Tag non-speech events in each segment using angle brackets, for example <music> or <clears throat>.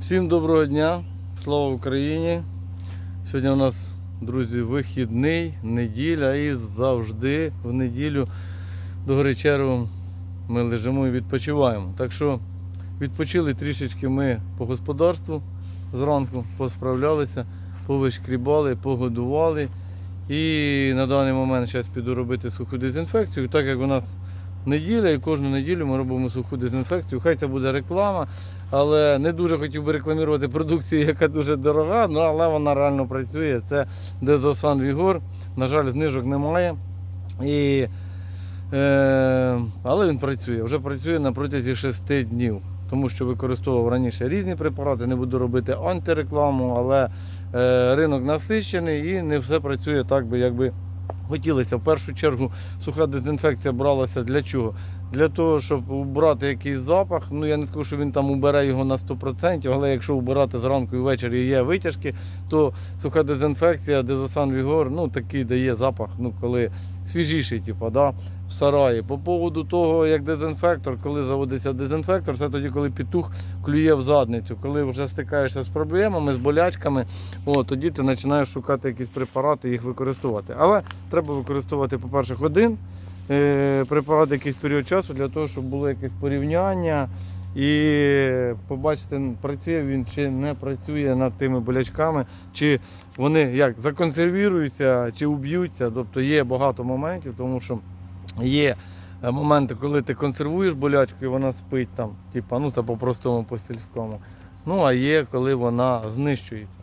Всім доброго дня, слава Україні. Сьогодні у нас, друзі, вихідний, неділя і завжди в неділю до Горичеру ми лежимо і відпочиваємо. Так що відпочили трішечки ми по господарству зранку, посправлялися, повишкрібали, погодували. І на даний момент зараз піду робити суху дезінфекцію, так як у нас неділя, і кожну неділю ми робимо суху дезінфекцію. Хай це буде реклама, але не дуже хотів би рекламувати продукцію, яка дуже дорога, ну, але вона реально працює. Це Дезосан Вігор. На жаль, знижок немає. І, е, але він працює. Вже працює на протязі 6 днів. Тому що використовував раніше різні препарати, не буду робити антирекламу, але е, ринок насищений і не все працює так, би, як би хотілося. В першу чергу суха дезінфекція бралася для чого? Для того, щоб убрати якийсь запах. Ну я не скажу, що він там убере його на 100%, але якщо убирати зранку і ввечері є витяжки, то суха дезінфекція, дезосан Вігор, ну такий дає запах, ну коли свіжіший, типу, да, в сараї. По поводу того, як дезінфектор, коли заводиться дезінфектор, це тоді, коли петух клює в задницю. Коли вже стикаєшся з проблемами, з болячками, о, тоді ти починаєш шукати якісь препарати і їх використовувати. Але треба використовувати, по-перше, один препарат якийсь період часу для того, щоб було якесь порівняння. І побачити, працює він чи не працює над тими болячками, чи вони як законсервіруються, чи уб'ються. Тобто є багато моментів, тому що є е, моменти, коли ти консервуєш болячку і вона спить там, типа, ну це по-простому, по-сільському. Ну, а є, коли вона знищується.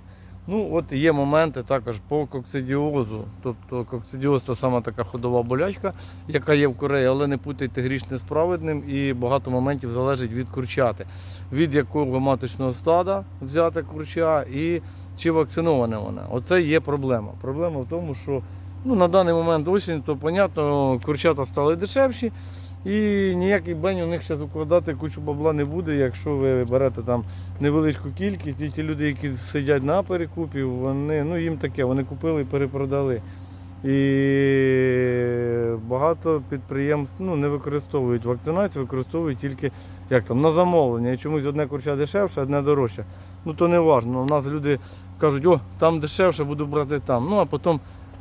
Ну, от є моменти також по коксидіозу. Тобто коксидіоз це саме така ходова болячка, яка є в Кореї, але не путайте грішне з праведним і багато моментів залежить від курчати. Від якого маточного стада взяти курча і чи вакциноване вона. Оце є проблема. Проблема в тому, що ну, на даний момент осінь, то понятно, курчата стали дешевші. І ніякий бень у них зараз укладати кучу бабла не буде, якщо ви берете там невеличку кількість, і ті люди, які сидять на перекупі, вони, ну їм таке, вони купили і перепродали. І багато підприємств ну, не використовують вакцинацію, використовують тільки як там, на замовлення. І чомусь одне курча дешевше, одне дорожче. Ну то не важливо. У нас люди кажуть, о, там дешевше, буду брати там. Ну а потім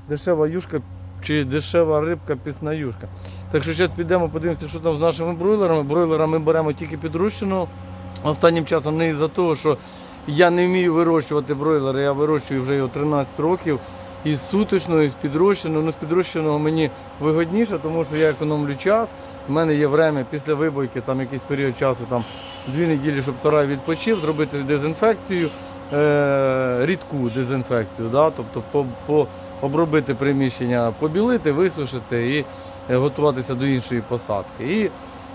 дешева юшка чи дешева рибка, пісна юшка. Так що зараз підемо, подивимося, що там з нашими бройлерами. Бройлера ми беремо тільки підрощену. Останнім часом не із-за того, що я не вмію вирощувати бройлери, я вирощую вже його 13 років. Із суточного, із підрощеного. Ну, з підрощеного мені вигодніше, тому що я економлю час. У мене є время після вибойки, там якийсь період часу, там дві неділі, щоб сарай відпочив, зробити дезінфекцію, е- рідку дезінфекцію. Да? Тобто по, по обробити приміщення, побілити, висушити і е, готуватися до іншої посадки. І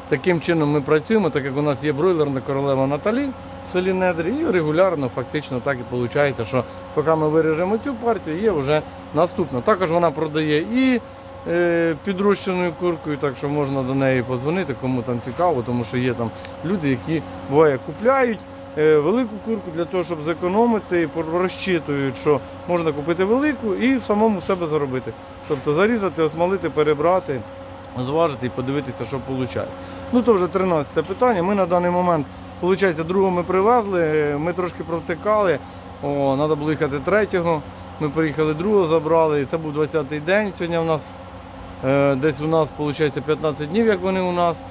таким чином ми працюємо, так як у нас є бройлерна королева Наталі в селі Недрі, і регулярно фактично так і виходить, що поки ми виріжемо цю партію, є вже наступна. Також вона продає і е, підрощеною куркою, так що можна до неї подзвонити, кому там цікаво, тому що є там люди, які буває купляють. Е, Велику курку для того, щоб зекономити, розчитують, що можна купити велику і самому себе заробити. Тобто зарізати, осмолити, перебрати, зважити і подивитися, що виходить. Ну то вже 13 питання. Ми на даний момент, виходить, другого ми привезли, е, ми трошки провтикали, о, треба було їхати третього. Ми приїхали другого, забрали. Це був 20-й день. Сьогодні у нас е, десь у нас виходить 15 днів, як вони у нас.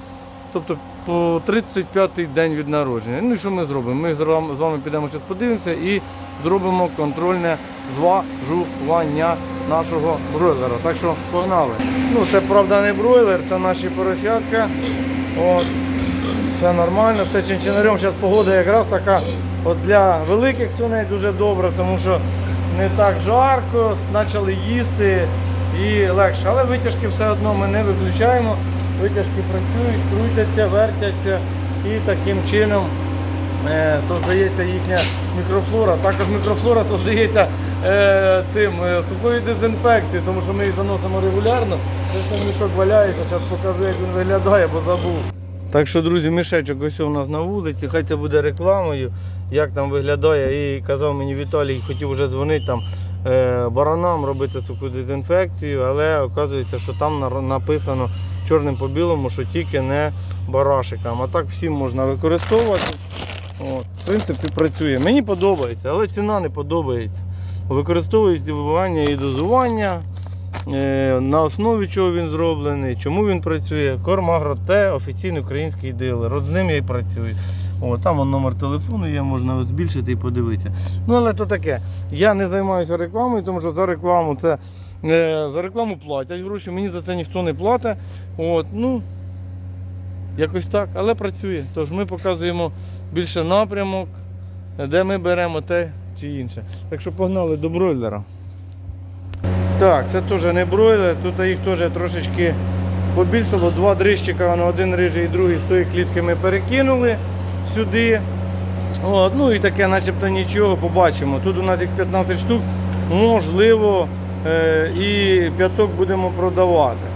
Тобто по 35-й день від народження. Ну і що ми зробимо? Ми з вами підемо зараз подивимося і зробимо контрольне зважування нашого бройлера. Так що погнали. Ну це правда не бройлер, це наші поросятка. От. Все нормально, все чинчинарем. Зараз погода якраз така от для великих свиней дуже добра, тому що не так жарко, почали їсти і легше. Але витяжки все одно ми не виключаємо. Витяжки працюють, крутяться, вертяться і таким чином е, создається їхня мікрофлора. Також мікрофлора создається е, цим е, сухою дезінфекцією, тому що ми її заносимо регулярно. Там мішок валяється, зараз покажу, як він виглядає, бо забув. Так що, друзі, мішечок ось у нас на вулиці, хай це буде рекламою, як там виглядає. І казав мені Віталій, хотів вже дзвонити там баранам робити суху дезінфекцію, але оказується, що там написано чорним по білому, що тільки не барашикам. А так всім можна використовувати. От, в принципі, працює. Мені подобається, але ціна не подобається. Використовують вливання і дозування. е, На основі чого він зроблений, чому він працює. Кормагро Т, офіційний український дилер. От з ним я і працюю. О, там он номер телефону є, можна збільшити і подивитися. Ну, але то таке. Я не займаюся рекламою, тому що за рекламу це е, за рекламу платять гроші, мені за це ніхто не платить. От, ну, якось так, але працює. Тож ми показуємо більше напрямок, де ми беремо те чи інше. Так що погнали до бройлера. Так, це теж не бройлер, тут їх теж трошечки побільшало. Два дрищика, один рижий і другий з тої клітки ми перекинули сюди. От, ну і таке, начебто нічого, побачимо. Тут у нас їх 15 штук, можливо, е, і п'яток будемо продавати.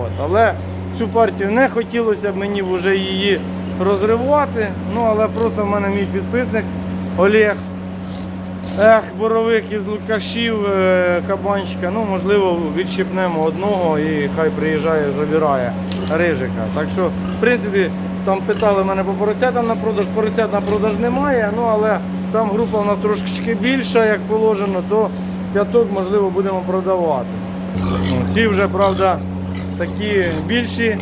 От, але цю партію не хотілося б мені вже її розривати. Ну, але просто в мене мій підписник Олег. Ех, боровик із Лукашів, е, кабанчика. Ну, можливо, відщипнемо одного і хай приїжджає, забирає рижика. Так що, в принципі, там питали мене по поросятам на продаж, поросят на продаж немає, ну але там група у нас трошки більша, як положено, то п'яток, можливо, будемо продавати. Ну, Ці вже, правда, такі більші.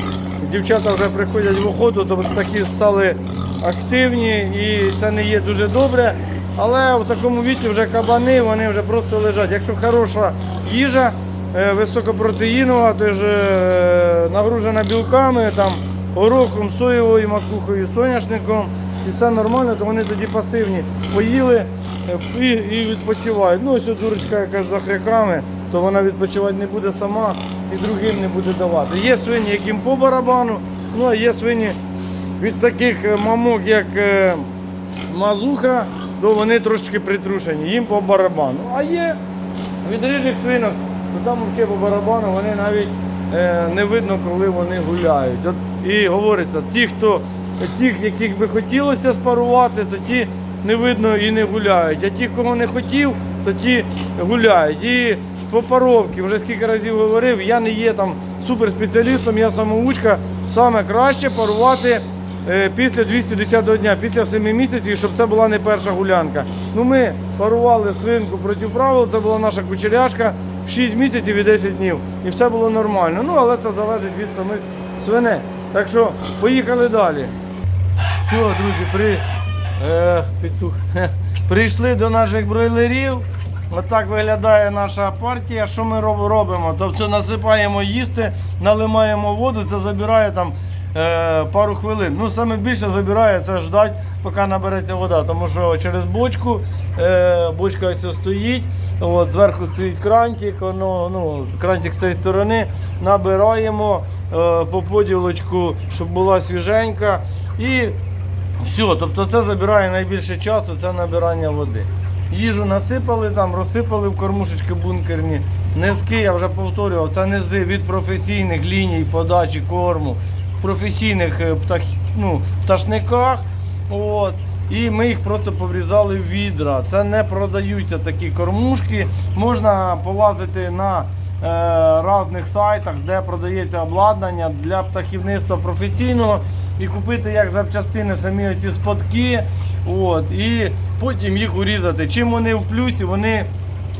Дівчата вже приходять в охоту, тобто такі стали активні і це не є дуже добре. Але в такому віці вже кабани, вони вже просто лежать. Якщо хороша їжа, е, високопротеїнова, то ж е, нагружена білками, там, горохом, соєвою макухою, соняшником, і все нормально, то вони тоді пасивні. Поїли е, і, і відпочивають. Ну, ось дурочка яка за хряками, то вона відпочивати не буде сама і другим не буде давати. Є свині, яким по барабану, ну а є свині від таких е, мамок, як е, мазуха, то вони трошки притрушені, їм по барабану. А є від рижих свинок, то там взагалі по барабану вони навіть не видно, коли вони гуляють. І говориться, ті, хто тих, яких би хотілося спарувати, то ті не видно і не гуляють. А ті, кого не хотів, то ті гуляють. І по паровці, вже скільки разів говорив, я не є там суперспеціалістом, я самоучка, саме краще парувати е, після 210 дня, після 7 місяців, щоб це була не перша гулянка. Ну ми парували свинку проти правил, це була наша кучеряшка в 6 місяців і 10 днів. І все було нормально. Ну, але це залежить від самих свиней. Так що поїхали далі. Все, друзі, при, е, петух. прийшли до наших бройлерів. Отак виглядає наша партія. Що ми роб- робимо? Тобто насипаємо їсти, налимаємо воду, це забирає там е, пару хвилин. Ну, саме більше забирає це ждать, поки набереться вода. Тому що через бочку, е, бочка ось стоїть, от, зверху стоїть крантик, воно, ну, крантик з цієї сторони, набираємо е, по поділочку, щоб була свіженька. І все, тобто це забирає найбільше часу, це набирання води. Їжу насипали там, розсипали в кормушечки бункерні. Низки, я вже повторював, це низи від професійних ліній подачі корму професійних е, птах, ну, пташниках. От. І ми їх просто поврізали в відра. Це не продаються такі кормушки. Можна полазити на е, різних сайтах, де продається обладнання для птахівництва професійного і купити як запчастини самі оці спотки. От, і потім їх урізати. Чим вони в плюсі, вони,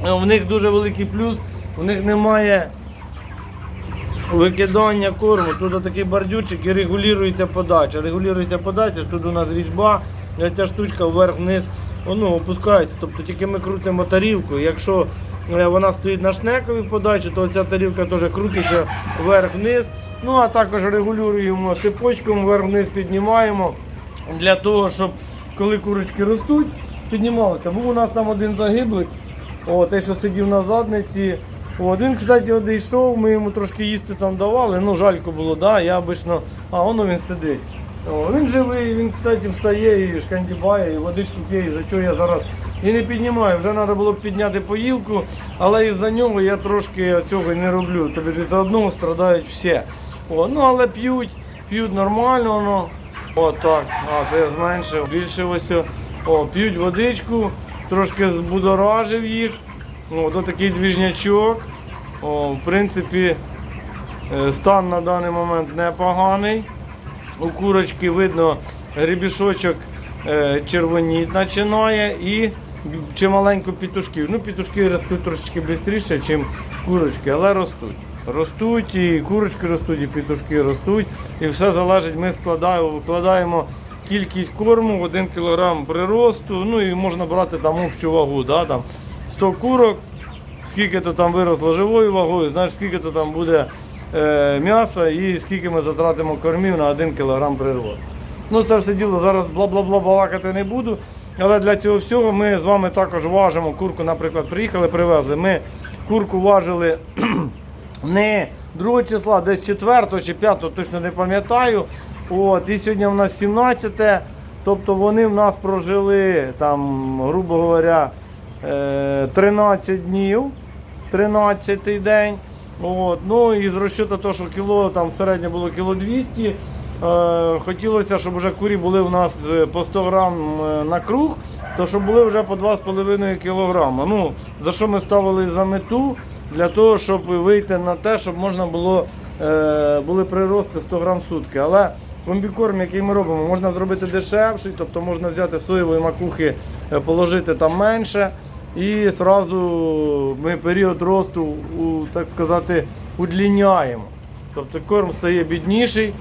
в них дуже великий плюс, в них немає викидання корму. Тут такий бордюрчик і регулюється подача. Регулюється подача, тут у нас різьба, ця штучка вверх-вниз ну, опускається. Тобто тільки ми крутимо тарілку. Якщо е, вона стоїть на шнековій подачі, то ця тарілка теж крутиться вверх-вниз. Ну а також регулюємо цепочком, вверх-вниз піднімаємо для того, щоб коли курочки ростуть, піднімалися. Був у нас там один загиблик, о, той, що сидів на задниці. От, він, кстати, одійшов, ми йому трошки їсти там давали, ну жалько було, да, я обично, а воно він сидить. О, він живий, він, кстати, встає і шкандібає, і водичку п'є, і за що я зараз і не піднімаю. Вже треба було б підняти поїлку, але із-за нього я трошки цього не роблю. Тобто ж за одного страдають всі. О, ну але п'ють, п'ють нормально воно. О, так, а, це я зменшив. Більше ось. О, п'ють водичку, трошки збудоражив їх. О, то такий двіжнячок. О, в принципі, е, стан на даний момент непоганий. У курочки видно грібішочок е, червоніть починає і чималенько пітушків. Ну, пітушки ростуть трошечки швидше, ніж курочки, але ростуть. Ростуть, і курочки ростуть, і пітушки ростуть. І все залежить, ми складаємо, викладаємо кількість корму, 1 кг приросту, ну і можна брати там общу вагу. Да, там 100 курок, скільки то там виросло живою вагою, знаєш, скільки то там буде е, м'яса і скільки ми затратимо кормів на 1 кг приросту. Ну це все діло зараз бла-бла-бла балакати не буду. Але для цього всього ми з вами також важимо курку, наприклад, приїхали, привезли. Ми курку важили <clears throat> не 2 числа, десь 4 чи 5, точно не пам'ятаю. От, і сьогодні у нас 17, тобто вони в нас прожили там, грубо говоря, 13 днів, 13 день. От, ну і з розчету того, що кіло там середньо було кіло 200. Е, хотілося, щоб вже курі були у нас е, по 100 грам е, на круг, то щоб були вже по 2,5 кілограма. Ну, за що ми ставили за мету? Для того, щоб вийти на те, щоб можна було е, були прирости 100 грам в сутки. Але комбікорм, який ми робимо, можна зробити дешевший, тобто можна взяти соєвої макухи, е, положити там менше. І одразу ми період росту, так сказати, удліняємо. Тобто корм стає бідніший.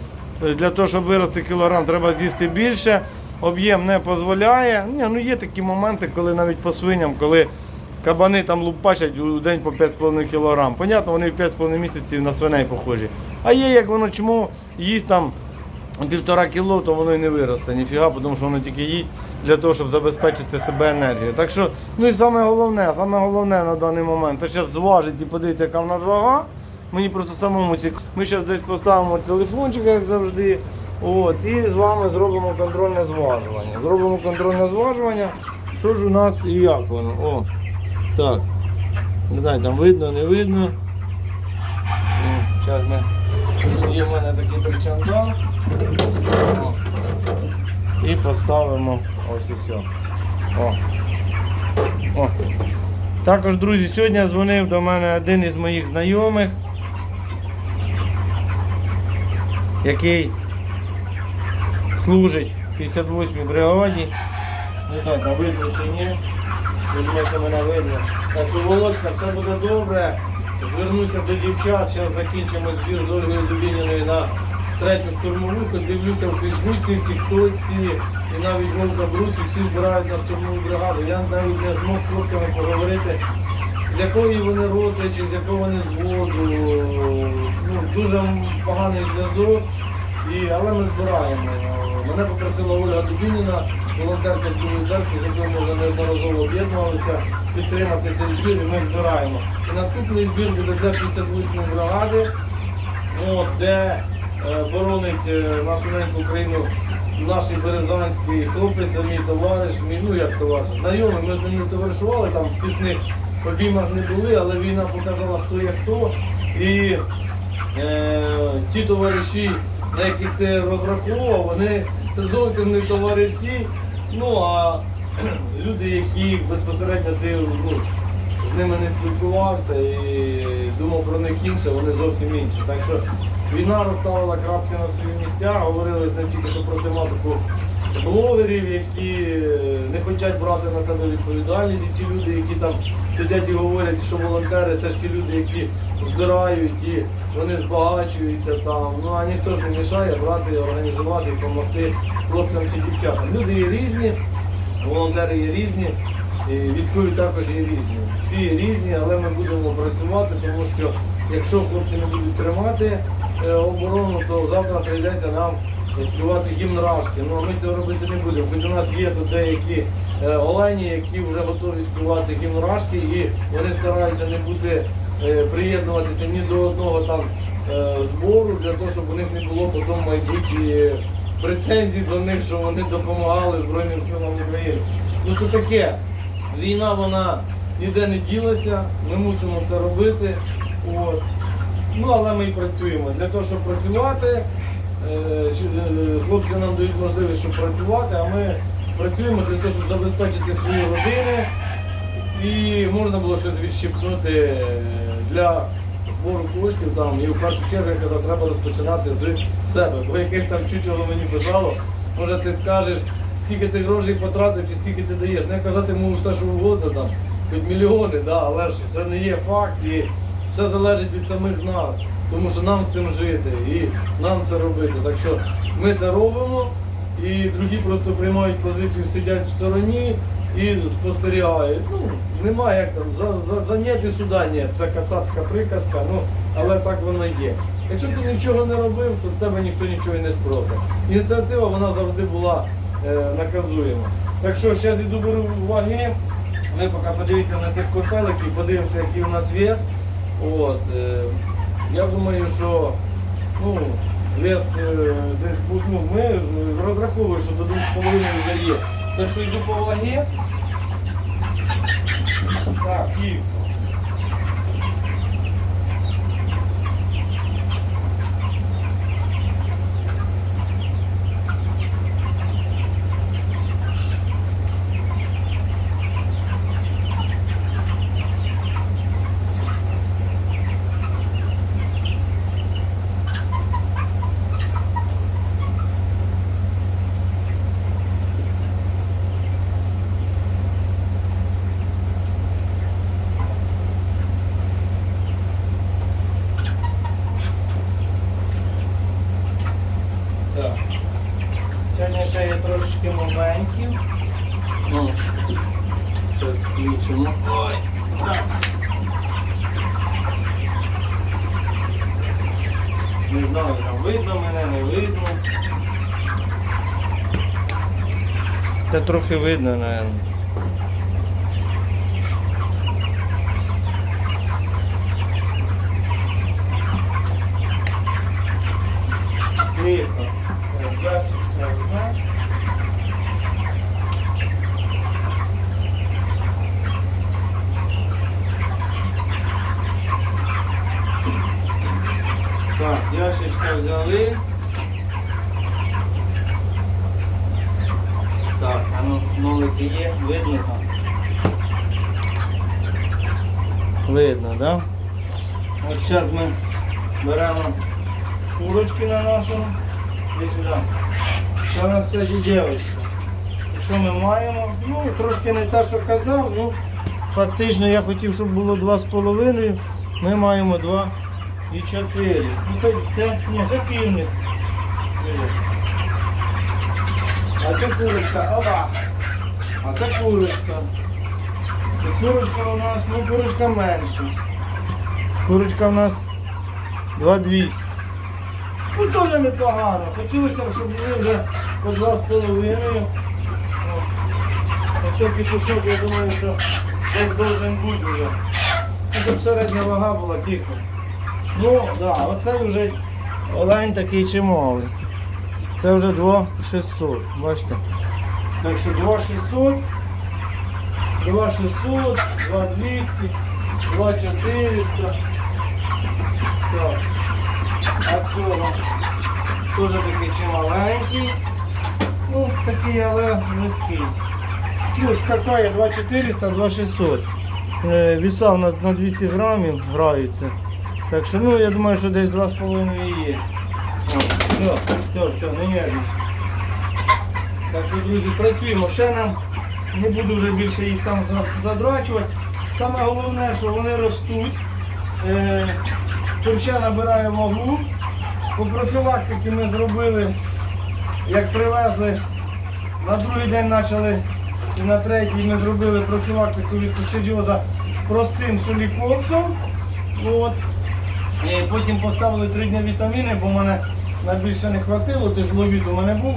Е, Для того, щоб вирости кілограм, треба з'їсти більше. Об'єм не дозволяє. Ні, ну є такі моменти, коли навіть по свиням, коли кабани там лупачать у день по 5,5 кг. Понятно, вони в 5,5 місяців на свиней похожі. А є як воно чому їсть там півтора кіло, то воно і не виросте. Ніфіга, тому що воно тільки їсть для того, щоб забезпечити себе енергією. Так що, ну і саме головне, саме головне на даний момент, то зараз зважить і подивитися, яка в нас вага. Мені просто самому цікаво. Ми зараз десь поставимо телефончик, як завжди. От, і з вами зробимо контрольне зважування. Зробимо контрольне зважування. Що ж у нас і як воно? О, так. Не знаю, там видно, не видно. Зараз ми. Є в мене такий причандал. І поставимо ось і все. О. О. Також, друзі, сьогодні дзвонив до мене один із моїх знайомих, який служить в 58-й бригаді. Не знаю, там видно чи ні. Думаю, що мене видно. Так що, Володька, все буде добре. Звернуся до дівчат, зараз закінчимо збір з Ольгою Дубініною на третю штурмову. Дивлюся в Фейсбуці, в Тіктоці і навіть Вовка Бруці всі збирають на штурмову бригаду. Я навіть не змог хлопцями поговорити, з якої вони роти чи з якого вони зводу. Ну, дуже поганий зв'язок. І, але ми збираємо. Мене попросила Ольга Дубініна, волонтерка з Білої церкви, з якою ми вже неодноразово об'єднувалися, підтримати цей збір і ми збираємо. І наступний збір буде для 58-ї бригади, де боронить е, нашу неньку Україну наш березанський хлопець, це мій товариш, мій, ну як товариш, знайомий, ми з ним не товаришували, там в тісних обіймах не були, але війна показала, хто є хто. І е, ті товариші, на яких ти розраховував, вони зовсім не товариші. Ну а <clears throat> люди, які безпосередньо ти ну, з ними не спілкувався і думав про них інше, вони зовсім інші. Так що війна розставила крапки на свої місця, говорили з ним тільки що про тематику блогерів, які е, не хочуть брати на себе відповідальність, і ті люди, які там сидять і говорять, що волонтери це ж ті люди, які збирають і вони збагачуються там. Ну а ніхто ж не мішає брати, організувати, допомогти хлопцям чи дівчатам. Люди є різні, волонтери є різні. І військові також є різні. Всі є різні, але ми будемо працювати, тому що якщо хлопці не будуть тримати оборону, то завтра прийдеться нам співати гімн Рашки. Ну ми цього робити не будемо. Хоч у нас є деякі е, олені, які вже готові співати гімн і вони стараються не бути е, приєднуватися ні до одного там е, збору, для того, щоб у них не було потім в майбутнє претензій до них, що вони допомагали Збройним силам України. Ну то таке. Війна вона ніде не ділася, ми мусимо це робити. От. Ну, але ми працюємо. Для того, щоб працювати, е, е, хлопці нам дають можливість, щоб працювати, а ми працюємо для того, щоб забезпечити свої родини. І можна було щось відщипнути для збору коштів там. І в першу чергу я казав, треба розпочинати з себе. Бо якесь там чучело мені писало, може ти скажеш скільки ти грошей потратив, чи скільки ти даєш. Не казати можеш все, що угодно там, хоч мільйони, да, але ж це не є факт і все залежить від самих нас. Тому що нам з цим жити і нам це робити. Так що ми це робимо, і другі просто приймають позицію, сидять в стороні і спостерігають. Ну, немає як там, за, за, за ні, і сюди ні. Це кацапська приказка, ну, але так воно є. Якщо ти нічого не робив, то в тебе ніхто нічого і не спросить. Ініціатива вона завжди була е, наказуєма. Так що йду беру ваги. Ви поки подивіться на цих копеликів, подивимося, який у нас вес. От, е, я думаю, що ну, вес е, десь ну, ми е, розраховуємо, що до 2,5 вже є. Так що йду по вагі. Так, і. Так. Сьогодні ще є трошечки моментів. Ну, ще. Ой. Так. Не знаю, там видно мене, не видно. Та трохи видно. Тихо. Так, Ящичка одна. Так, ящичка взяли. Так, а ну нолики є, видно там. Видно, так? Да? От зараз ми беремо курочки на нашому. Іди сюди. Це нас сьогодні дівчинка. Що ми маємо? Ну, трошки не те, що казав, ну фактично я хотів, щоб було 2,5. Ми маємо 2 і 4. Ну це, це, ні, це півник. А це курочка, оба. А це курочка. І курочка у нас, ну курочка менша. Курочка у нас 2,200. Ну теж непогано. Хотілося б, щоб були вже по два з половиною. О. Ось цей петушок, я думаю, що десь должен бути вже. Щоб середня вага була тихо. Ну, да, оцей вже олень такий чималий. Це вже 2600, бачите. Так що 2600, 2600, 2200, 2400. Так. А цього теж такий чималенький. Ну, такий, але легкий. Ну, скакає 2400, 2600. Е, Віса у нас на 200 грамів граються. Так що, ну, я думаю, що десь 2,5 є. Все, все, все, не нервничай. Так що, друзі, працюємо. Ще нам не буду вже більше їх там задрачувати. Саме головне, що вони ростуть. Е, Турча набирає вагу. По профілактики ми зробили, як привезли, на другий день почали і на третій ми зробили профілактику від коксидіоза простим солікоксом. От. І потім поставили три дні вітаміни, бо мене на більше не хватило, ти ж ловіт у мене був.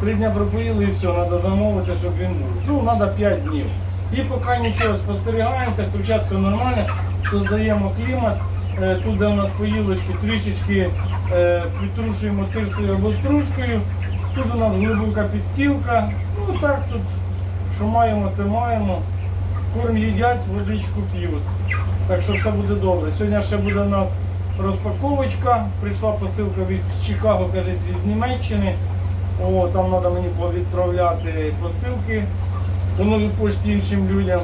Три дні пропоїли і все, треба замовити, щоб він був. Ну, треба 5 днів. І поки нічого спостерігаємося, спочатку нормально, создаємо клімат. Е, Тут, де у нас поїлочки, трішечки е, підтрушуємо тирсою або стружкою. Тут у нас глибока підстілка. Ну так тут, що маємо, те маємо. Корм їдять, водичку п'ють. Так що все буде добре. Сьогодні ще буде у нас розпаковочка. Прийшла посилка від Чикаго, каже, з Німеччини. О, там треба мені повідправляти посилки по новій пошті іншим людям.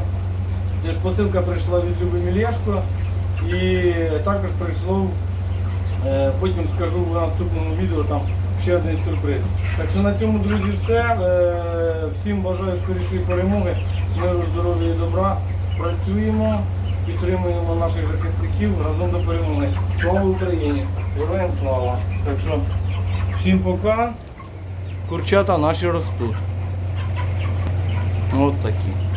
Тож посилка прийшла від Люби Мілєшко. І також прийшло, е, потім скажу в наступному відео, там, ще один сюрприз. Так що на цьому, друзі, все. Е, Всім бажаю скорішої перемоги, миру, здоров'я і добра. Працюємо, підтримуємо наших захисників разом до перемоги. Слава Україні! Героям слава! Так що всім пока. Курчата наші ростуть. От такі.